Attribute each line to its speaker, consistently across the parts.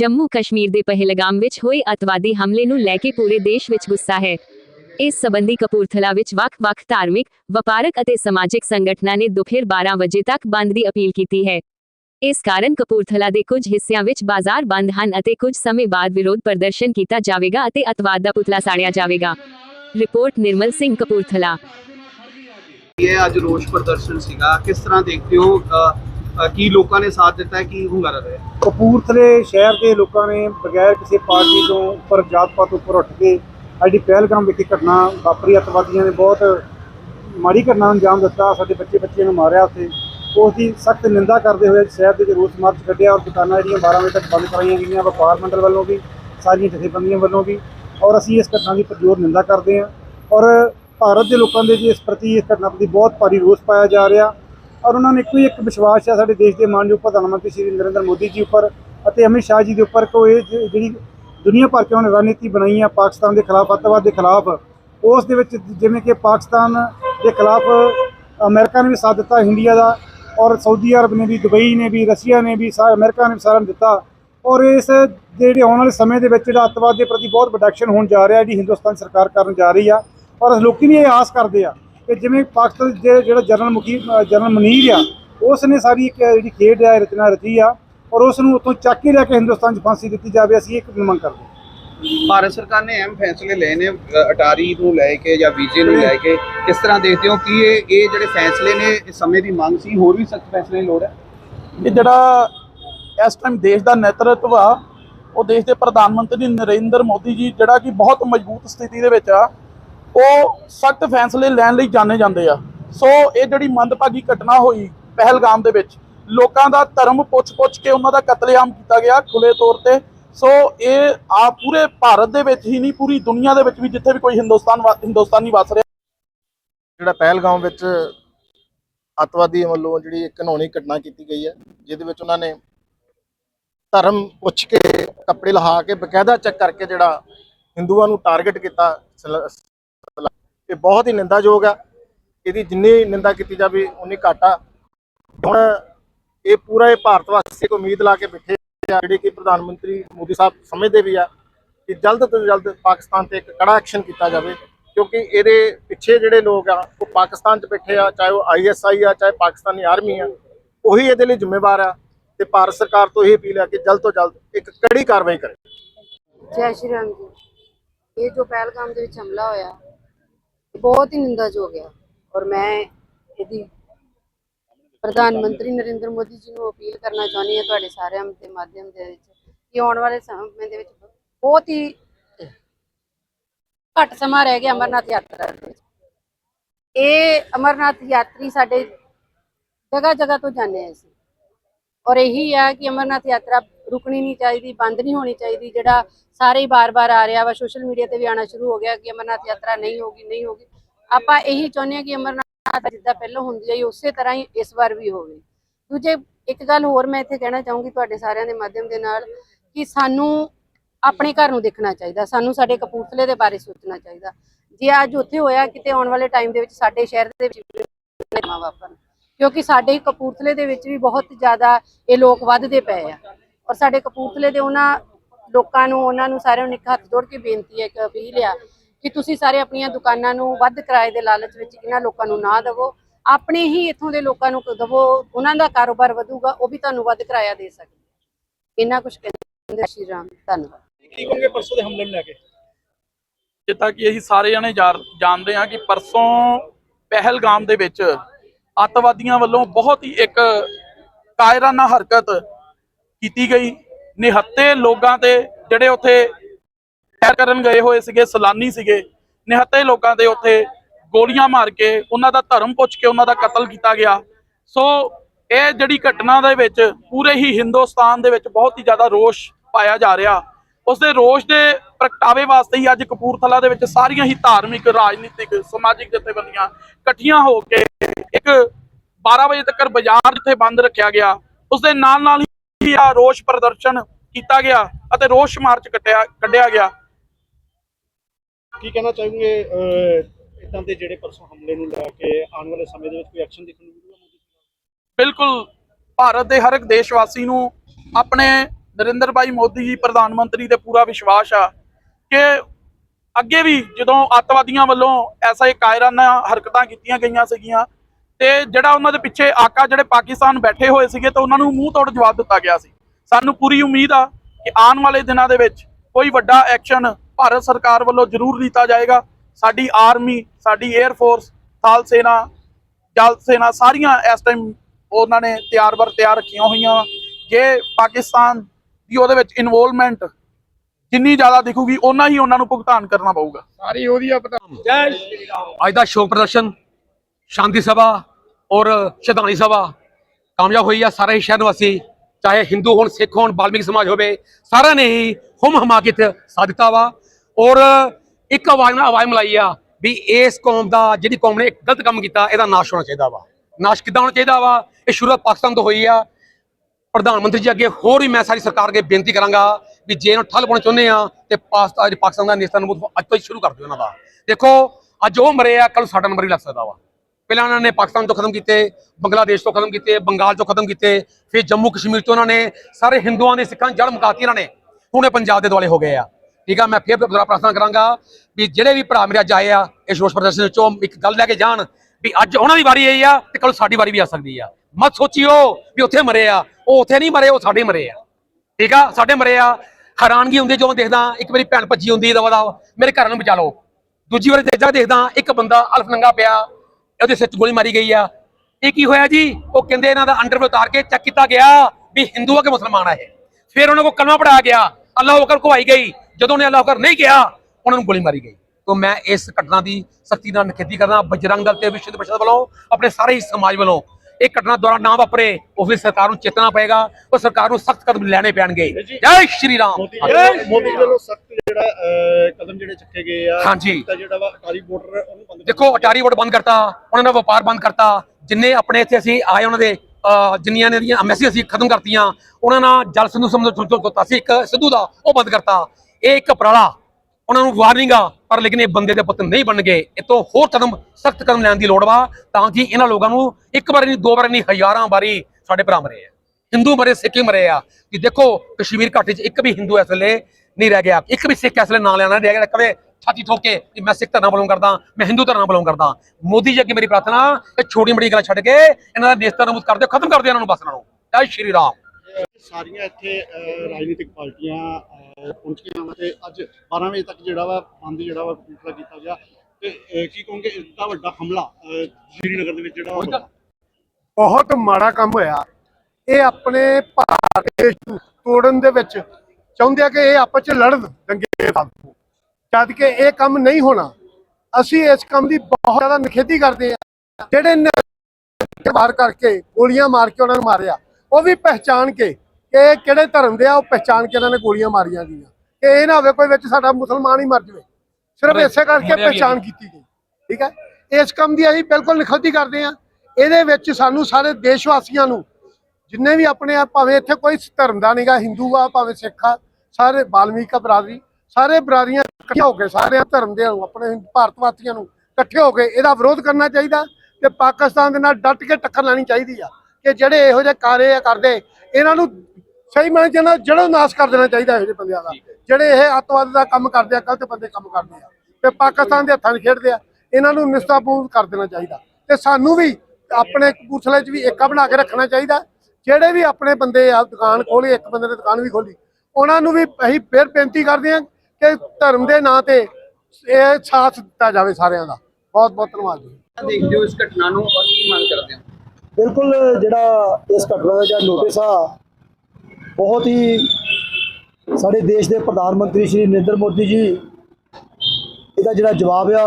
Speaker 1: ਜੰਮੂ ਕਸ਼ਮੀਰ ਦੇ ਪਹਿਲਗਾਮ ਵਿੱਚ ਹੋਏ ਅਤਵਾਦੀ ਹਮਲੇ ਨੂੰ ਲੈ ਕੇ ਪੂਰੇ ਦੇਸ਼ ਵਿੱਚ ਗੁੱਸਾ ਹੈ ਇਸ ਸਬੰਧੀ ਕਪੂਰਥਲਾ ਵਿੱਚ ਵੱਖ-ਵੱਖ ਧਾਰਮਿਕ, ਵਪਾਰਕ ਅਤੇ ਸਮਾਜਿਕ ਸੰਗਠਨਾਂ ਨੇ ਦੁਪਹਿਰ 12 ਵਜੇ ਤੱਕ ਬੰਦ ਦੀ ਅਪੀਲ ਕੀਤੀ ਹੈ। ਇਸ ਕਾਰਨ ਕਪੂਰਥਲਾ ਦੇ ਕੁਝ ਹਿੱਸਿਆਂ ਵਿੱਚ ਬਾਜ਼ਾਰ ਬੰਦ ਹਨ ਅਤੇ ਕੁਝ ਸਮੇਂ ਬਾਅਦ ਵਿਰੋਧ ਪ੍ਰਦਰਸ਼ਨ ਕੀਤਾ ਜਾਵੇਗਾ ਅਤੇ ਅਤਵਾਦ ਦਾ ਪੁਤਲਾ ਸਾੜਿਆ ਜਾਵੇਗਾ। ਰਿਪੋਰਟ ਨਿਰਮਲ ਸਿੰਘ ਕਪੂਰਥਲਾ
Speaker 2: ਇਹ ਅੱਜ ਰੋਸ ਪ੍ਰਦਰਸ਼ਨ ਸੀਗਾ ਕਿਸ ਤਰ੍ਹਾਂ ਦੇਖਦੇ ਹੋ ਅ, ਕੀ ਲੋਕਾਂ ਨੇ ਸਾਥ ਦਿੱਤਾ ਹੈ? ਕੀ ਹੁੰਗਾਰਾ ਰਿਹਾ
Speaker 3: ਕਪੂਰਥਲੇ ਸ਼ਹਿਰ ਦੇ ਲੋਕਾਂ ਨੇ ਬਗੈਰ ਕਿਸੇ ਪਾਰਟੀ ਤੋਂ ਉੱਪਰ ਜਾਤ ਪਾਤ ਉੱਪਰ ਉੱਠ ਕੇ ਸਾਡੀ ਪਹਿਲਗਾਮ ਵਿਖੇ ਘਟਨਾ ਵਾਪਰੀ। ਅੱਤਵਾਦੀਆਂ ਨੇ ਬਹੁਤ ਮਾੜੀ ਘਟਨਾ ਨੂੰ ਅੰਜਾਮ ਦਿੱਤਾ। ਸਾਡੇ ਬੱਚੇ ਬੱਚੇ ਨੂੰ ਮਾਰਿਆ ਉੱਥੇ। ਉਸ ਦੀ ਸਖਤ ਨਿੰਦਾ ਕਰਦੇ ਹੋਏ ਸ਼ਹਿਰ ਦੇ ਵਿੱਚ ਰੋਸ ਮਾਰਚ ਕੱਢਿਆ ਔਰ ਦੁਕਾਨਾਂ ਜਿਹੜੀਆਂ 12 ਵਜੇ ਤੱਕ ਬੰਦ ਕਰਾਈਆਂ ਗਈਆਂ। ਵਪਾਰ ਮੰਡਲ ਵੱਲੋਂ ਵੀ ਸਾਰੀਆਂ ਜਥੇਬੰਦੀਆਂ ਵੱਲੋਂ ਵੀ। ਔਰ ਅਸੀਂ ਇਸ ਘਟਨਾ ਦੀ ਪ੍ਰਜੋਰ ਨਿੰਦਾ ਕਰਦੇ ਹਾਂ। ਔਰ ਭਾਰਤ ਦੇ ਲੋਕਾਂ ਦੇ ਜੀ ਇਸ ਪ੍ਰਤੀ ਇਸ ਘਟਨਾ ਪ੍ਰਤੀ ਬਹੁਤ ਭਾਰੀ ਰੋਸ ਪਾਇਆ ਜਾ ਰਿਹਾ। ਔਰ ਉਹਨਾਂ ਨੇ ਇੱਕੋ ਹੀ ਇੱਕ ਵਿਸ਼ਵਾਸ ਹੈ ਸਾਡੇ ਦੇਸ਼ ਦੇ ਮਾਨਯੋਗ ਪ੍ਰਧਾਨ ਮੰਤਰੀ ਸ਼੍ਰੀ ਨਰਿੰਦਰ ਮੋਦੀ ਜੀ ਉੱਪਰ ਅਤੇ ਅਮਿਤ ਸ਼ਾਹ ਜੀ ਦੇ ਉੱਪਰ ਕੋ ਇਹ ਜਿਹੜੀ ਦੁਨੀਆ ਭਰ ਕੇ ਉਹਨਾਂ ਨੇ ਰਣਨੀਤੀ ਬਣਾਈ ਹੈ ਪਾਕਿਸਤਾਨ ਦੇ ਖਿਲਾਫ, ਅੱਤਵਾਦ ਦੇ ਖਿਲਾਫ, ਉਸ ਦੇ ਵਿੱਚ ਜਿਵੇਂ ਕਿ ਪਾਕਿਸਤਾਨ ਦੇ ਖਿਲਾਫ ਅਮਰੀਕਾ ਨੇ ਵੀ ਸਾਥ ਦਿੱਤਾ, ਇੰਡੀਆ ਦਾ ਔਰ ਸਾਊਦੀ ਅਰਬ ਨੇ ਵੀ, ਦੁਬਈ ਨੇ ਵੀ, ਰਸ਼ੀਆ ਨੇ ਵੀ, ਸਾ, ਅਮਰੀਕਾ ਨੇ ਵੀ ਸਾਰਿਆਂ ਨੇ ਦਿੱਤਾ। ਔਰ ਇਸ ਜਿਹੜੇ ਆਉਣ ਵਾਲੇ ਸਮੇਂ ਦੇ ਵਿੱਚ ਜਿਹੜਾ ਅੱਤਵਾਦ ਦੇ ਪ੍ਰਤੀ ਬਹੁਤ ਵੱਡਾ ਐਕਸ਼ਨ ਹੋਣ ਜਾ ਰਿਹਾ, ਜਿਹੜੀ ਹਿੰਦੁਸਤਾਨ ਸਰਕਾਰ ਕਰਨ ਜਾ ਰਹੀ ਆ, ਔਰ ਲੋਕੀ ਵੀ ਇਹ ਆਸ ਕਰਦੇ ਆ ਕਿ ਜਿਵੇਂ ਪਾਕਿਸਤਾਨ ਦੇ ਜਿਹੜਾ ਜਨਰਲ ਮੁਖੀ ਜਨਰਲ ਮਨੀਰ ਆ ਉਸ ਨੇ ਸਾਰੀ ਇੱਕ ਜਿਹੜੀ ਖੇਡ ਆ ਰਚਨਾ ਰਚੀ ਆ ਔਰ ਉਸ ਨੂੰ ਉੱਥੋਂ ਚੱਕ ਕੇ ਲੈ ਕੇ ਹਿੰਦੁਸਤਾਨ 'ਚ ਫਾਂਸੀ ਦਿੱਤੀ ਜਾਵੇ ਅਸੀਂ ਇੱਕ ਮੰਗ ਕਰਦੇ ਹਾਂ।
Speaker 2: ਭਾਰਤ ਸਰਕਾਰ ਨੇ ਅਹਿਮ ਫੈਸਲੇ ਲਏ ਨੇ ਅਟਾਰੀ ਨੂੰ ਲੈ ਕੇ ਜਾਂ ਵੀਜ਼ੇ ਨੂੰ ਲੈ ਕੇ ਕਿਸ ਤਰ੍ਹਾਂ ਦੇਖਦੇ ਹੋ ਕਿ ਇਹ ਇਹ ਜਿਹੜੇ ਫੈਸਲੇ ਨੇ ਇਸ ਸਮੇਂ ਦੀ ਮੰਗ ਸੀ ਹੋਰ ਵੀ ਸਖਤ ਫੈਸਲੇ ਦੀ ਲੋੜ ਹੈ?
Speaker 4: ਇਹ ਜਿਹੜਾ ਇਸ ਟਾਈਮ ਦੇਸ਼ ਦਾ ਨੇਤਰਤਵ ਆ ਉਹ ਦੇਸ਼ ਦੇ ਪ੍ਰਧਾਨ ਮੰਤਰੀ ਨਰਿੰਦਰ ਮੋਦੀ ਜੀ ਜਿਹੜਾ ਕਿ ਬਹੁਤ ਮਜ਼ਬੂਤ ਸਥਿਤੀ ਦੇ ਵਿੱਚ ਆ ਉਹ ਸਖਤ ਫੈਸਲੇ ਲੈਣ ਲਈ ਜਾਣੇ ਜਾਂਦੇ ਆ। ਸੋ ਇਹ ਜਿਹੜੀ ਮੰਦਭਾਗੀ ਘਟਨਾ ਹੋਈ ਪਹਿਲਗਾਮ ਦੇ ਵਿੱਚ, ਲੋਕਾਂ ਦਾ ਧਰਮ ਪੁੱਛ-ਪੁੱਛ ਕੇ ਉਹਨਾਂ ਦਾ ਕਤਲੇਆਮ ਕੀਤਾ ਗਿਆ ਖੁੱਲੇ ਤੌਰ ਤੇ। ਸੋ ਇਹ ਆ ਪੂਰੇ ਭਾਰਤ ਦੇ ਵਿੱਚ ਹੀ ਨਹੀਂ, ਪੂਰੀ ਦੁਨੀਆ ਦੇ ਵਿੱਚ ਵੀ ਜਿੱਥੇ ਵੀ ਕੋਈ ਹਿੰਦੁਸਤਾਨ ਵਾ- ਹਿੰਦੁਸਤਾਨੀ ਵਸ ਰਿਹਾ।
Speaker 5: ਜਿਹੜਾ ਪਹਿਲਗਾਮ ਵਿੱਚ ਅੱਤਵਾਦੀ ਵੱਲੋਂ ਜਿਹੜੀ ਇੱਕ ਘਿਨੌਣੀ ਘਟਨਾ ਕੀਤੀ ਗਈ ਹੈ, ਜਿਹਦੇ ਵਿੱਚ ਉਹਨਾਂ ਨੇ ਧਰਮ ਪੁੱਛ ਕੇ ਕੱਪੜੇ ਲਹਾ ਕੇ ਬਕਾਇਦਾ ਚੈੱਕ ਕਰਕੇ ਜਿਹੜਾ ਹਿੰਦੂਆਂ ਨੂੰ ਟਾਰਗੇਟ ਕੀਤਾ ਇਹ ਬਹੁਤ ਹੀ ਨਿੰਦਾਯੋਗ ਆ। ਇਹਦੀ ਜਿੰਨੀ ਨਿੰਦਾ ਕੀਤੀ ਜਾਵੇ, ਉਨੀ ਘੱਟ ਆ। ਹੁਣ ਇਹ ਪੂਰਾ ਇਹ ਭਾਰਤ ਵਾਸਤੇ ਇੱਕ ਉਮੀਦ ਲਾ ਕੇ ਬੈਠੇ ਆ, ਜਿਹੜੇ ਕਿ ਪ੍ਰਧਾਨ ਮੰਤਰੀ ਮੋਦੀ ਸਾਹਿਬ ਸਮਝਦੇ ਵੀ ਆ ਕਿ ਜਲਦ ਤੋਂ ਜਲਦ ਪਾਕਿਸਤਾਨ ਤੇ ਇੱਕ ਕੜਾ ਐਕਸ਼ਨ ਕੀਤਾ ਜਾਵੇ, ਕਿਉਂਕਿ ਇਹਦੇ ਪਿੱਛੇ ਜਿਹੜੇ ਲੋਕ ਆ, ਉਹ ਪਾਕਿਸਤਾਨ 'ਚ ਬੈਠੇ ਆ, ਚਾਹੇ ਉਹ ਆਈਐਸਆਈ ਆ, ਚਾਹੇ ਪਾਕਿਸਤਾਨੀ ਆਰਮੀ ਆ, ਉਹੀ ਇਹਦੇ ਲਈ ਜ਼ਿੰਮੇਵਾਰ ਆ ਤੇ ਭਾਰਤ ਸਰਕਾਰ ਤੋਂ ਇਹ ਅਪੀਲ ਆ ਕਿ ਜਲਦ ਤੋਂ ਜਲਦ ਇੱਕ ਕੜੀ ਕਾਰਵਾਈ ਕਰੇ।
Speaker 6: ਜੈ ਸ਼੍ਰੀ ਰਾਮ ਜੀ। ਇਹ ਜੋ ਪਹਿਲਗਾਮ ਦੇ ਵਿੱਚ ਹਮਲਾ ਹੋਇਆ ਬਹੁਤ ਹੀ ਨਿੰਦਾਯੋਗ ਹੈ ਔਰ ਮੈਂ ਇਹਦੀ ਪ੍ਰਧਾਨ ਮੰਤਰੀ ਨਰਿੰਦਰ ਮੋਦੀ ਜੀ ਨੂੰ ਅਪੀਲ ਕਰਨਾ ਚਾਹੁੰਦੀ ਹਾਂ ਤੁਹਾਡੇ ਸਾਰਿਆਂ ਦੇ ਮਾਧਿਅਮ ਦੇ ਵਿੱਚ ਕਿ ਆਉਣ ਵਾਲੇ ਸਮੇਂ ਦੇ ਵਿੱਚ ਬਹੁਤ ਹੀ ਘੱਟ ਸਮਾਂ ਰਹਿ ਗਿਆ ਅਮਰਨਾਥ ਯਾਤਰਾ ਦੇ ਵਿੱਚ। ਇਹ ਅਮਰਨਾਥ ਯਾਤਰੀ ਸਾਡੇ ਜਗ੍ਹਾ ਜਗ੍ਹਾ ਤੋਂ ਜਾਂਦੇ ਆ ਅਸੀਂ। ਔਰ ਇਹੀ ਆ ਕਿ ਅਮਰਨਾਥ ਯਾਤਰਾ ਰੁਕਣੀ ਨਹੀਂ ਚਾਹੀਦੀ, ਬੰਦ ਨਹੀਂ ਹੋਣੀ ਚਾਹੀਦੀ, ਜਿਹੜਾ ਸਾਰੇ ਹੀ ਬਾਰ-ਬਾਰ ਆ ਰਿਹਾ ਵਾ ਸੋਸ਼ਲ ਮੀਡੀਆ ਤੇ ਵੀ ਆਣਾ ਸ਼ੁਰੂ ਹੋ ਗਿਆ ਕਿ ਅਮਰਨਾਥ ਯਾਤਰਾ ਨਹੀਂ ਹੋਗੀ ਨਹੀਂ ਹੋਗੀ ਆਪਾਂ ਇਹੀ ਚਾਹੁੰਦੇ ਹਾਂ ਕਿ ਅਮਰਨਾਥ ਜਿੱਦਾਂ ਪਹਿਲਾਂ ਹੁੰਦੀ ਆਈ ਉਸੇ ਤਰ੍ਹਾਂ ਹੀ ਇਸ ਵਾਰ ਵੀ ਹੋਵੇ। ਦੂਜੇ ਇੱਕ ਗੱਲ ਹੋਰ ਮੈਂ ਇੱਥੇ ਕਹਿਣਾ ਚਾਹੂੰਗੀ ਤੁਹਾਡੇ ਸਾਰਿਆਂ ਦੇ ਮਾਧਿਅਮ ਦੇ ਨਾਲ ਕਿ ਸਾਨੂੰ ਆਪਣੇ ਘਰ ਨੂੰ ਦੇਖਣਾ ਚਾਹੀਦਾ, ਸਾਨੂੰ ਸਾਡੇ ਕਪੂਰਥਲੇ ਦੇ ਬਾਰੇ ਸੋਚਣਾ ਚਾਹੀਦਾ। ਜੇ ਅੱਜ ਉੱਥੇ ਹੋਇਆ, ਕਿਤੇ ਆਉਣ ਵਾਲੇ ਟਾਈਮ ਦੇ ਵਿੱਚ ਸਾਡੇ ਸ਼ਹਿਰ ਦੇ ਵਿੱਚ ਵਾਪਰਨ ਕਿਉਂਕਿ ਸਾਡੇ ਕਪੂਰਥਲੇ ਦੇ ਵਿੱਚ ਵੀ ਬਹੁਤ ਜ਼ਿਆਦਾ ਇਹ ਲੋਕ ਵੱਧਦੇ ਪਏ ਆ। ਔਰ ਸਾਡੇ ਕਪੂਰਥਲੇ ਦੇ ਉਹਨਾਂ ਲੋਕਾਂ ਨੂੰ ਉਹਨਾਂ ਨੂੰ ਸਾਰਿਆਂ ਨੂੰ ਇੱਕ ਹੱਥ ਜੋੜ ਕੇ ਬੇਨਤੀ ਹੈ ਇੱਕ ਅਪੀਲ ਆ ਕਿ ਤੁਸੀਂ ਸਾਰੇ ਆਪਣੀਆਂ ਦੁਕਾਨਾਂ ਨੂੰ ਵੱਧ ਕਿਰਾਏ ਦੇ ਲਾਲਚ ਵਿੱਚ ਇਹਨਾਂ ਲੋਕਾਂ ਨੂੰ ਨਾ ਦੇਵੋ। ਆਪਣੇ ਹੀ ਇੱਥੋਂ ਦੇ ਲੋਕਾਂ ਨੂੰ ਦੇਵੋ ਉਹਨਾਂ ਦਾ ਕਾਰੋਬਾਰ ਵਧੂਗਾ ਉਹ ਵੀ ਤੁਹਾਨੂੰ ਵੱਧ ਕਿਰਾਇਆ ਦੇ ਸਕਦੇ ਇੰਨਾ ਕੁਝ ਕਹਿੰਦੇ ਸ਼੍ਰੀ ਰਾਮ। ਧੰਨਵਾਦ।
Speaker 4: ਕੀ ਕਹੋਗੇ ਪਰਸੋਂ ਦੇ ਹਮਲੇ ਨੂੰ ਲੈ ਕੇ? ਜਿੱਦਾਂ ਕਿ ਅਸੀਂ ਸਾਰੇ ਜਣੇ ਜਾਣ- ਜਾਣਦੇ ਹਾਂ ਕਿ ਪਰਸੋਂ ਪਹਿਲਗਾਮ ਦੇ ਵਿੱਚ ਅੱਤਵਾਦੀਆਂ ਵੱਲੋਂ ਬਹੁਤ ਹੀ ਇੱਕ ਕਾਇਰਾਨਾ ਹਰਕਤ ਕੀਤੀ ਗਈ। ਨਿਹੱਤੇ ਲੋਕਾਂ ਤੇ ਜਿਹੜੇ ਉੱਥੇ ਸੈਰ ਕਰਨ ਗਏ ਹੋਏ ਸੀਗੇ, ਸਲਾਨੀ ਸੀਗੇ, ਨਿਹੱਤੇ ਲੋਕਾਂ ਦੇ ਉੱਥੇ ਗੋਲੀਆਂ ਮਾਰ ਕੇ ਉਹਨਾਂ ਦਾ ਧਰਮ ਪੁੱਛ ਕੇ ਉਹਨਾਂ ਦਾ ਕਤਲ ਕੀਤਾ ਗਿਆ। ਸੋ ਇਹ ਜਿਹੜੀ ਘਟਨਾ ਦੇ ਵਿੱਚ ਪੂਰੇ ਹੀ ਹਿੰਦੁਸਤਾਨ ਦੇ ਵਿੱਚ ਬਹੁਤ ਹੀ ਜ਼ਿਆਦਾ ਰੋਸ਼ ਪਾਇਆ ਜਾ ਰਿਹਾ। ਉਸ ਦੇ ਰੋਸ਼ ਦੇ ਪ੍ਰਗਟਾਵੇ ਵਾਸਤੇ ਹੀ ਅੱਜ ਕਪੂਰਥਲਾ ਦੇ ਵਿੱਚ ਸਾਰੀਆਂ ਹੀ ਧਾਰਮਿਕ, ਰਾਜਨੀਤਿਕ, ਸਮਾਜਿਕ ਜਥੇਬੰਦੀਆਂ ਇਕੱਠੀਆਂ ਹੋ ਕੇ ਇੱਕ 12 ਵਜੇ ਤੱਕ ਬਾਜ਼ਾਰ ਜਿੱਥੇ ਬੰਦ ਰੱਖਿਆ ਗਿਆ ਉਸ ਦੇ ਨਾਲ ਨਾਲ ਹੀ ਆ ਰੋਸ਼ ਪ੍ਰਦਰਸ਼ਨ ਕੀਤਾ ਗਿਆ ਅਤੇ ਰੋਸ਼ ਮਾਰਚ ਕੱਟਿਆ ਕੱਢਿਆ ਗਿਆ।
Speaker 3: ਕੀ ਕਹਿਣਾ ਚਾਹੋਗੇ ਇਦਾਂ ਦੇ ਜਿਹੜੇ ਪਰਸੋਂ ਹਮਲੇ ਨੂੰ ਲੈ ਕੇ ਆਉਣ ਵਾਲੇ ਸਮੇਂ ਦੇ ਵਿੱਚ ਕੋਈ ਐਕਸ਼ਨ ਦੇਖਣ ਨੂੰ ਮਿਲੂਗਾ
Speaker 4: ਬਿਲਕੁਲ ਭਾਰਤ ਦੇ ਹਰ ਇੱਕ ਦੇਸ਼ ਵਾਸੀ ਨੂੰ ਆਪਣੇ ਨਰਿੰਦਰ ਭਾਈ ਮੋਦੀ ਜੀ ਪ੍ਰਧਾਨ ਮੰਤਰੀ ਤੇ ਪੂਰਾ ਵਿਸ਼ਵਾਸ ਆ ਕਿ ਅੱਗੇ ਵੀ ਜਦੋਂ ਅੱਤਵਾਦੀਆਂ ਵੱਲੋਂ ਐਸਾ ਇੱਕ ਕਾਇਰਾਨਾ ਹਰਕਤਾਂ ਕੀਤੀਆਂ ਗਈਆਂ ਸੀਗੀਆਂ ਤੇ ਜਿਹੜਾ ਉਹਨਾਂ ਦੇ ਪਿੱਛੇ ਆਕਾ ਜਿਹੜੇ ਪਾਕਿਸਤਾਨ ਬੈਠੇ ਹੋਏ ਸੀਗੇ ਤਾਂ ਉਹਨਾਂ ਨੂੰ ਮੂੰਹ ਤੋੜ ਜਵਾਬ ਦਿੱਤਾ ਗਿਆ ਸੀ। ਸਾਨੂੰ ਪੂਰੀ ਉਮੀਦ ਆ ਕਿ ਆਉਣ ਵਾਲੇ ਦਿਨਾਂ ਦੇ ਵਿੱਚ ਕੋਈ ਵੱਡਾ ਐਕਸ਼ਨ ਭਾਰਤ ਸਰਕਾਰ ਵੱਲੋਂ ਜ਼ਰੂਰ ਲਿੱਤਾ ਜਾਏਗਾ। ਸਾਡੀ ਆਰਮੀ ਸਾਡੀ 에ਅਰ ਫੋਰਸ ਥਲ ਸੇਨਾ ਜਲ ਸੇਨਾ ਸਾਰੀਆਂ ਇਸ ਟਾਈਮ ਉਹਨਾਂ ਨੇ ਤਿਆਰ ਬਰ ਤਿਆਰ ਰੱਖੀਆਂ ਹੋਈਆਂ। ਵਾਂ। ਜੇ ਪਾਕਿਸਤਾਨ ਦੀ ਉਹਦੇ ਵਿੱਚ ਇਨਵੋਲਵਮੈਂਟ ਜਿੰਨੀ ਜ਼ਿਆਦਾ ਦਿਖੂਗੀ ਉਹਨਾਂ ਹੀ ਉਹਨਾਂ ਨੂੰ ਭੁਗਤਾਨ ਕਰਨਾ ਪਊਗਾ।
Speaker 7: ਅੱਜ ਦਾ ਸ਼ੋਕ ਪ੍ਰਦਰਸ਼ਨ ਸ਼ਾਂਤੀ ਸਭਾ ਔਰ ਸ਼ਰਧਾਂਜਲੀ ਸਭਾ ਕਾਮਯਾਬ ਹੋਈ ਆ, ਸਾਰੇ ਹੀ ਸ਼ਹਿਰ ਵਾਸੀ ਚਾਹੇ ਹਿੰਦੂ ਹੋਣ, ਸਿੱਖ ਹੋਣ, ਬਾਲਮਿਕ ਸਮਾਜ ਹੋਵੇ, ਸਾਰਿਆਂ ਨੇ ਹੀ ਹੁਮ ਹਮਾ ਕੇ ਇੱਥੇ ਸਾਥ ਦਿੱਤਾ ਵਾ। ਔਰ ਇੱਕ ਆਵਾਜ਼ ਨਾਲ ਆਵਾਜ਼ ਮਿਲਾਈ ਆ ਵੀ ਇਸ ਕੌਮ ਦਾ, ਜਿਹੜੀ ਕੌਮ ਨੇ ਗਲਤ ਕੰਮ ਕੀਤਾ, ਇਹਦਾ ਨਾਸ਼ ਹੋਣਾ ਚਾਹੀਦਾ ਵਾ। ਨਾਸ਼ ਕਿੱਦਾਂ ਹੋਣਾ ਚਾਹੀਦਾ ਵਾ? ਇਹ ਸ਼ੁਰੂਆਤ ਪਾਕਿਸਤਾਨ ਤੋਂ ਹੋਈ ਆ। ਪ੍ਰਧਾਨ ਮੰਤਰੀ ਜੀ ਅੱਗੇ ਹੋਰ ਵੀ ਮੈਂ ਸਾਰੀ ਸਰਕਾਰ ਅੱਗੇ ਬੇਨਤੀ ਕਰਾਂਗਾ ਵੀ ਜੇ ਇਹਨੂੰ ਠੱਲ ਪਾਉਣਾ ਚਾਹੁੰਦੇ ਆ, ਤੇ ਪਾਕਿਸਤਾਨ ਪਾਕਿਸਤਾਨ ਦਾ ਨਿਸ਼ਾਨ ਅੱਜ ਤੋਂ ਹੀ ਸ਼ੁਰੂ ਕਰ ਦਿਓ ਇਹਨਾਂ ਦਾ। ਦੇਖੋ, ਅੱਜ ਉਹ ਮਰੇ ਆ ਕੱਲ ਸਾਡਾ ਨੰਬਰ ਵੀ ਲੱਗ ਸਕਦਾ ਵਾ। ਪਹਿਲਾਂ ਉਹਨਾਂ ਨੇ ਪਾਕਿਸਤਾਨ ਤੋਂ ਖਤਮ ਕੀਤੇ, ਬੰਗਲਾਦੇਸ਼ ਤੋਂ ਖਤਮ ਕੀਤੇ, ਬੰਗਾਲ ਤੋਂ ਖਤਮ ਕੀਤੇ, ਫਿਰ ਜੰਮੂ ਕਸ਼ਮੀਰ ਤੋਂ ਉਹਨਾਂ ਨੇ ਸਾਰੇ ਹਿੰਦੂਆਂ ਦੇ ਸਿੱਖਾਂ ਜੜ ਮੁਕਾਤੀ ਇਹਨਾਂ ਨੇ। ਹੁਣ ਇਹ ਪੰਜਾਬ ਦੇ ਦੁਆਲੇ ਹੋ ਗਏ ਆ। ਠੀਕ ਆ, ਮੈਂ ਫਿਰ ਦੁਬਾਰਾ ਪ੍ਰਾਰਥਨਾ ਕਰਾਂਗਾ ਵੀ ਜਿਹੜੇ ਵੀ ਭਰਾ ਮੇਰੇ ਅੱਜ ਆਏ ਆ, ਇਸ ਰੋਸ ਪ੍ਰਦਰਸ਼ਨ ਵਿੱਚੋਂ ਇੱਕ ਗੱਲ ਲੈ ਕੇ ਜਾਣ ਵੀ ਅੱਜ ਉਹਨਾਂ ਦੀ ਵਾਰੀ ਆਈ ਆ ਤੇ ਕੱਲ ਸਾਡੀ ਵਾਰੀ ਵੀ ਆ ਸਕਦੀ ਆ। ਮਤ ਸੋਚਿਓ ਵੀ ਉੱਥੇ ਮਰੇ ਆ, ਉਹ ਉੱਥੇ ਨਹੀਂ ਮਰੇ, ਉਹ ਸਾਡੇ ਮਰੇ ਆ। ਠੀਕ ਆ, ਸਾਡੇ ਮਰੇ ਆ। ਹੈਰਾਨਗੀ ਹੁੰਦੀ ਜਦੋਂ ਦੇਖਦਾ ਇੱਕ ਮੇਰੀ ਭੈਣ ਭੱਜੀ ਹੁੰਦੀ ਦਵਾ ਦਾ ਮੇਰੇ ਘਰ ਨੂੰ ਬਚਾ ਲਓ। ਦੂਜੀ ਵਾਰੀ ਤੇਜਾ ਦੇਖਦਾ, ਇੱਕ ਬੰਦਾ ਅਲਫ ਨੰਗਾ ਪਿਆ ਉਹਦੇ ਸਿਰ 'ਚ ਗੋਲੀ ਮਾਰੀ ਗਈ ਆ। ਇਹ ਕੀ ਹੋਇਆ ਜੀ? ਉਹ ਕਹਿੰਦੇ ਇਹਨਾਂ ਦਾ ਅੰਡਰ ਉਤਾਰ ਕੇ ਚੈੱਕ ਕੀਤਾ ਗਿਆ ਵੀ ਹਿੰਦੂ ਆ ਕਿ ਮੁਸਲਮਾਨ ਆ ਇਹ। ਫਿਰ ਉਹਨਾਂ ਕੋ ਕਲਮਾ ਪੜਾਇਆ ਗਿਆ। ਅੱਲਾਹ ਅਕਬਰ ਕਵਾਈ ਗਈ। ਜਦੋਂ ਉਹਨੇ ਅੱਲਾਹ ਅਕਬਰ ਨਹੀਂ ਕਿਹਾ, ਉਹਨਾਂ ਨੂੰ ਗੋਲੀ ਮਾਰੀ ਗਈ। ਤੋਂ ਮੈਂ ਇਸ ਘਟਨਾ ਦੀ ਸਖਤੀ ਨਾਲ ਨਿਖੇਧੀ ਕਰਦਾ ਬਜਰੰਗ ਦਲ ਤੇ ਵਿਸ਼ਵ ਦੇ ਵੱਲੋਂ, ਆਪਣੇ ਸਾਰੇ ਹੀ ਸਮਾਜ ਵੱਲੋਂ ਇਹ ਘਟਨਾ ਦੁਆਰਾ ਨਾ ਵਾਪਰੇ ਉਸ ਲਈ ਸਰਕਾਰ ਨੂੰ ਚੇਤਨਾ ਪਏਗਾ ਉਹ ਸਰਕਾਰ ਨੂੰ ਸਖਤ ਕਦਮ ਲੈਣੇ ਪੈਣਗੇ। ਜੈ ਸ਼੍ਰੀ ਰਾਮ।
Speaker 3: ਮੋਦੀ ਵੱਲੋਂ ਸਖਤ ਜਿਹੜਾ ਕਦਮ ਜਿਹੜੇ ਚੱਕੇ ਗਏ ਆ
Speaker 7: ਹਾਂਜੀ।
Speaker 3: ਜਿਹੜਾ ਵਾ ਅਕਾਲੀ ਬਾਰਡਰ ਉਹਨੂੰ ਬੰਦ
Speaker 7: ਦੇਖੋ ਅਟਾਰੀ ਵੋਟ ਬੰਦ ਕਰਤਾ ਉਹਨਾਂ ਨੇ ਵਪਾਰ ਬੰਦ ਕਰਤਾ। ਜਿੰਨੇ ਆਪਣੇ ਇੱਥੇ ਅਸੀਂ ਆਏ ਉਹਨਾਂ ਦੇ ਜਿੰਨੀਆਂ ਨੇ ਦੀਆਂ ਐਮਐਸਸੀ ਅਸੀਂ ਖਤਮ ਕਰਤੀਆਂ ਉਹਨਾਂ ਨਾਲ ਜਲ ਸਿੰਧੂ ਸਮਝੌਤਾ ਦਿੱਤਾ ਸੀ ਇੱਕ ਸਿੱਧੂ ਦਾ ਉਹ ਬੰਦ ਕਰਤਾ। ਇਹ ਇੱਕ ਉਪਰਾਲਾ ਉਹਨਾਂ ਨੂੰ ਵਾਰਨਿੰਗ ਆ, ਪਰ ਲੇਕਿਨ ਇਹ ਬੰਦੇ ਦੇ ਪੁੱਤ ਨਹੀਂ ਬਣਨਗੇ ਇਹ ਤੋਂ ਹੋਰ ਕਦਮ ਸਖਤ ਕਦਮ ਲੈਣ ਦੀ ਲੋੜ ਵਾ, ਤਾਂ ਕਿ ਇਹਨਾਂ ਲੋਕਾਂ ਨੂੰ ਇੱਕ ਵਾਰ ਨਹੀਂ, ਦੋ ਵਾਰ ਨਹੀਂ, ਹਜ਼ਾਰਾਂ ਵਾਰੀ ਸਾਡੇ ਭਰਾ ਮਰੇ ਆ। ਹਿੰਦੂ ਮਰੇ, ਸਿੱਖ ਮਰੇ ਆ। ਕਿ ਦੇਖੋ, ਕਸ਼ਮੀਰ ਘਾਟੀ 'ਚ ਇੱਕ ਵੀ ਹਿੰਦੂ ਇਸ ਵੇਲੇ ਨਹੀਂ ਰਹਿ ਗਿਆ। ਇੱਕ ਵੀ ਸਿੱਖ ਇਸ ਵੇਲੇ ਨਾਂ ਲੈਣਾ ਰਹਿ ਗਿਆ। ਕਵੇ ਛਾਤੀ ਠੋਕ ਕੇ ਕਿ ਮੈਂ ਸਿੱਖ ਧਰਨਾ ਬਿਲੋਂਗ ਕਰਦਾ, ਮੈਂ ਹਿੰਦੂ ਧਰਮ ਬਿਲੋਂਗ ਕਰਦਾ। ਮੋਦੀ ਜੀ ਅੱਗੇ ਮੇਰੀ ਪ੍ਰਾਰਥਨਾ, ਇਹ ਛੋਟੀ ਬੜੀ ਗੱਲਾਂ ਛੱਡ ਕੇ ਇਹਨਾਂ ਦਾ ਦੇਸ਼ ਧਰਮ ਕਰ ਦਿਓ, ਖਤਮ ਕਰ ਦਿਓ ਇਹਨਾਂ ਨੂੰ ਬਸ ਇਹਨਾਂ ਨੂੰ ਜੈ ਸ਼੍ਰੀ ਰਾਮ।
Speaker 3: ਸਾਰੀਆਂ ਇੱਥੇ ਰਾਜਨੀਤਿਕ ਪਾਰਟੀਆਂ ਅਹ, ਪਹੁੰਚੀਆਂ ਵਾ ਤੇ ਅੱਜ 12 ਵਜੇ ਤੱਕ ਜਿਹੜਾ ਵਾ ਬੰਦ ਜਿਹੜਾ ਵਾ ਪੂਰਾ ਕੀਤਾ ਗਿਆ। ਤੇ ਕੀ ਕਹੋਗੇ ਇੰਨਾ ਵੱਡਾ ਹਮਲਾ ਸ਼੍ਰੀਨਗਰ ਦੇ ਵਿੱਚ ਜਿਹੜਾ
Speaker 8: ਬਹੁਤ ਮਾੜਾ ਕੰਮ ਹੋਇਆ। ਇਹ ਆਪਣੇ ਭਾਰਤ ਦੇਸ਼ ਨੂੰ ਤੋੜਨ ਦੇ ਵਿੱਚ ਚਾਹੁੰਦੇ ਆ ਕਿ ਇਹ ਆਪਸ ਚ ਲੜਨ ਦੰਗੇ ਫਾਲਤੂ ਜਦ ਕਿ ਇਹ ਕੰਮ ਨਹੀਂ ਹੋਣਾ। ਅਸੀਂ ਇਸ ਕੰਮ ਦੀ ਬਹੁਤ ਜ਼ਿਆਦਾ ਨਿਖੇਧੀ ਕਰਦੇ ਆ। ਜਿਹੜੇ ਨੇ ਵਾਰ ਕਰਕੇ ਗੋਲੀਆਂ ਮਾਰ ਕੇ ਉਹਨਾਂ ਨੂੰ ਮਾਰਿਆ ਉਹ ਵੀ ਪਹਿਚਾਨ ਕੇ ਕਿ ਕਿਹੜੇ ਧਰਮ ਦੇ ਆ ਉਹ ਪਹਿਚਾਨ ਕੇ ਇਹਨਾਂ ਨੇ ਗੋਲੀਆਂ ਮਾਰੀਆਂ ਗਈਆਂ। ਕਿ ਇਹ ਨਾ ਹੋਵੇ ਕੋਈ ਵਿੱਚ ਸਾਡਾ ਮੁਸਲਮਾਨ ਹੀ ਮਰ ਜਾਵੇ। ਸਿਰਫ ਇਸੇ ਕਰਕੇ ਪਹਿਚਾਨ ਕੀਤੀ ਗਈ। ਠੀਕ ਹੈ? ਇਸ ਕੰਮ ਦੀ ਅਸੀਂ ਬਿਲਕੁਲ ਨਿਖੇਧੀ ਕਰਦੇ ਆ ਇਹਦੇ ਵਿੱਚ ਸਾਨੂੰ ਸਾਰੇ ਦੇਸ਼ ਵਾਸੀਆਂ ਨੂੰ ਜਿੰਨੇ ਵੀ ਆਪਣੇ ਆ ਭਾਵੇਂ ਇੱਥੇ ਕੋਈ ਧਰਮ ਦਾ ਨਹੀਂਗਾ ਹਿੰਦੂ ਆ ਭਾਵੇਂ ਸਿੱਖ ਆ ਸਾਰੇ ਬਾਲਮੀਕ ਆ ਬਰਾਦਰੀ ਸਾਰੇ ਬਰਾਦਰੀਆਂ ਇਕੱਠੇ ਹੋ ਕੇ ਸਾਰੇ ਧਰਮ ਦੇ ਆਪਣੇ ਭਾਰਤ ਵਾਸੀਆਂ ਨੂੰ ਇਕੱਠੇ ਹੋ ਕੇ ਇਹਦਾ ਵਿਰੋਧ ਕਰਨਾ ਚਾਹੀਦਾ ਤੇ ਪਾਕਿਸਤਾਨ ਦੇ ਨਾਲ ਡਟ ਕੇ ਟੱਕਰ ਲੈਣੀ ਚਾਹੀਦੀ ਆ। ਕਿ ਜਿਹੜੇ ਇਹੋ ਜਿਹੇ ਕਾਰੇ ਆ ਕਰਦੇ ਇਹਨਾਂ ਨੂੰ ਸਹੀ ਮਾਇਨੇ ਜਨਾ ਜੜੋਂ ਨਾਸ਼ ਕਰ ਦੇਣਾ ਚਾਹੀਦਾ ਇਹੋ ਜਿਹੇ ਬੰਦਿਆਂ ਦਾ। ਜਿਹੜੇ ਇਹ ਅੱਤਵਾਦ ਦਾ ਕੰਮ ਕਰਦੇ ਆ ਗਲਤ ਬੰਦੇ ਕੰਮ ਕਰਦੇ ਆ। ਤੇ ਪਾਕਿਸਤਾਨ ਦੇ ਹੱਥਾਂ 'ਚ ਖੇਡਦੇ ਆ। ਇਹਨਾਂ ਨੂੰ ਨਿਸਤਾਪੂਰ ਕਰ ਦੇਣਾ ਚਾਹੀਦਾ। ਤੇ ਸਾਨੂੰ ਵੀ ਆਪਣੇ ਕਪੂਰਥਲੇ 'ਚ ਵੀ ਏਕਾ ਬਣਾ ਕੇ ਰੱਖਣਾ ਚਾਹੀਦਾ। ਜਿਹੜੇ ਵੀ ਆਪਣੇ ਬੰਦੇ ਆ ਦੁਕਾਨ ਖੋਲੀ ਇੱਕ ਬੰਦੇ ਨੇ ਦੁਕਾਨ ਵੀ ਖੋਲੀ ਉਹਨਾਂ ਨੂੰ ਵੀ ਅਸੀਂ ਫਿਰ ਬੇਨਤੀ ਕਰਦੇ ਹਾਂ ਕਿ ਧਰਮ ਦੇ ਨਾਂ ਤੇ ਇਹ ਸਾਥ ਦਿੱਤਾ ਜਾਵੇ ਸਾਰਿਆਂ ਦਾ। ਬਹੁਤ ਬਹੁਤ ਧੰਨਵਾਦ ਜੀ।
Speaker 2: ਦੇਖਦੇ ਹੋ ਇਸ ਘਟਨਾ ਨੂੰ ਔਰ ਕੀ ਮੰਗ ਕਰਦੇ ਹੋ?
Speaker 3: ਬਿਲਕੁਲ ਜਿਹੜਾ ਇਸ ਘਟਨਾ ਦਾ ਜਿਹੜਾ ਨੋਟਿਸ ਆ
Speaker 9: ਬਹੁਤ ਹੀ ਸਾਡੇ ਦੇਸ਼ ਦੇ ਪ੍ਰਧਾਨ ਮੰਤਰੀ ਸ਼੍ਰੀ ਨਰਿੰਦਰ ਮੋਦੀ ਜੀ, ਇਹਦਾ ਜਿਹੜਾ ਜਵਾਬ ਆ,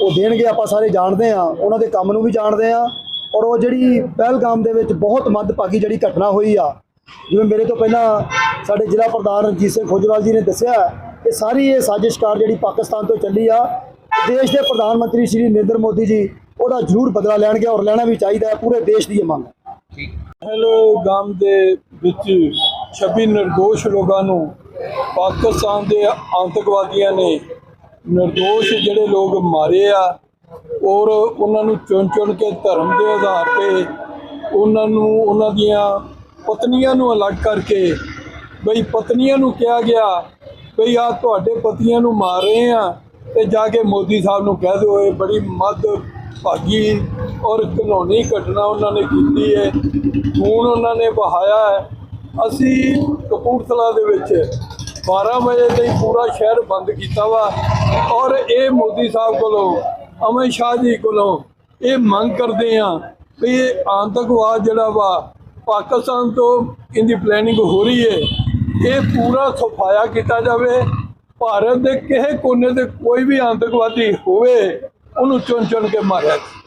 Speaker 9: ਉਹ ਦੇਣਗੇ, ਆਪਾਂ ਸਾਰੇ ਜਾਣਦੇ ਆ ਉਹਨਾਂ ਦੇ ਕੰਮ ਨੂੰ ਵੀ ਜਾਣਦੇ ਆ ਔਰ ਉਹ ਜਿਹੜੀ ਪਹਿਲਗਾਮ ਦੇ ਵਿੱਚ ਬਹੁਤ ਮੰਦਭਾਗੀ ਜਿਹੜੀ ਘਟਨਾ ਹੋਈ ਆ, ਜਿਵੇਂ ਮੇਰੇ ਤੋਂ ਪਹਿਲਾਂ ਸਾਡੇ ਜ਼ਿਲ੍ਹਾ ਪ੍ਰਧਾਨ ਰਣਜੀਤ ਸਿੰਘ ਖੋਜਵਾਲ ਜੀ ਨੇ ਦੱਸਿਆ ਕਿ ਸਾਰੀ ਇਹ ਸਾਜ਼ਿਸ਼ਕਾਰ ਜਿਹੜੀ ਪਾਕਿਸਤਾਨ ਤੋਂ ਚੱਲੀ ਆ, ਦੇਸ਼ ਦੇ ਪ੍ਰਧਾਨ ਮੰਤਰੀ ਸ਼੍ਰੀ ਨਰਿੰਦਰ ਮੋਦੀ ਜੀ ਉਹਦਾ ਜ਼ਰੂਰ ਬਦਲਾ ਲੈਣਗੇ ਔਰ ਲੈਣਾ ਵੀ ਚਾਹੀਦਾ ਹੈ, ਪੂਰੇ ਦੇਸ਼ ਦੀ ਇਹ ਮੰਗ। ਹੈ
Speaker 10: ਪਹਿਲਗਾਮ ਦੇ ਵਿੱਚ 26 ਨਿਰਦੋਸ਼ ਲੋਕਾਂ ਨੂੰ ਪਾਕਿਸਤਾਨ ਦੇ ਆਤੰਕਵਾਦੀਆਂ ਨੇ ਨਿਰਦੋਸ਼ ਜਿਹੜੇ ਲੋਕ ਮਾਰੇ ਆ ਔਰ ਉਹਨਾਂ ਨੂੰ ਚੁਣ ਚੁਣ ਕੇ ਧਰਮ ਦੇ ਆਧਾਰ ਤੇ ਉਹਨਾਂ ਨੂੰ, ਉਹਨਾਂ ਦੀਆਂ ਪਤਨੀਆਂ ਨੂੰ ਅਲੱਗ ਕਰਕੇ ਬਈ ਪਤਨੀਆਂ ਨੂੰ ਕਿਹਾ ਗਿਆ ਬਈ ਆ ਤੁਹਾਡੇ ਪਤੀਆਂ ਨੂੰ ਮਾਰ ਰਹੇ ਆ ਤੇ ਜਾ ਕੇ ਮੋਦੀ ਸਾਹਿਬ ਨੂੰ ਕਹਿ ਦਿਓ, ਇਹ ਬੜੀ ਮੱਧ ਭਾਗੀ ਔਰ ਕਾਨੂੰਨੀ ਘਟਨਾ ਉਹਨਾਂ ਨੇ ਕੀਤੀ ਹੈ। ਖੂਨ ਉਹਨਾਂ ਨੇ ਬਹਾਇਆ ਹੈ। ਅਸੀਂ ਕਪੂਰਥਲਾ ਦੇ ਵਿੱਚ 12 ਵਜੇ ਤਾਈਂ ਪੂਰਾ ਸ਼ਹਿਰ ਬੰਦ ਕੀਤਾ ਵਾ ਔਰ ਇਹ ਮੋਦੀ ਸਾਹਿਬ ਕੋਲੋਂ, ਅਮਿਤ ਸ਼ਾਹ ਜੀ ਕੋਲੋਂ ਇਹ ਮੰਗ ਕਰਦੇ ਆ ਵੀ ਇਹ ਆਤੰਕਵਾਦ ਜਿਹੜਾ ਵਾ ਪਾਕਿਸਤਾਨ ਤੋਂ ਇਹਦੀ ਪਲੈਨਿੰਗ ਹੋ ਰਹੀ ਹੈ। ਇਹ ਪੂਰਾ ਸਫਾਇਆ ਕੀਤਾ ਜਾਵੇ। ਭਾਰਤ ਦੇ ਕਿਸੇ ਕੋਨੇ ਤੇ ਕੋਈ ਵੀ ਆਤੰਕਵਾਦੀ ਹੋਵੇ ਉਹਨੂੰ ਚੁਣ ਚੁਣ ਕੇ ਮਾਰਿਆ। ਜਾਵੇ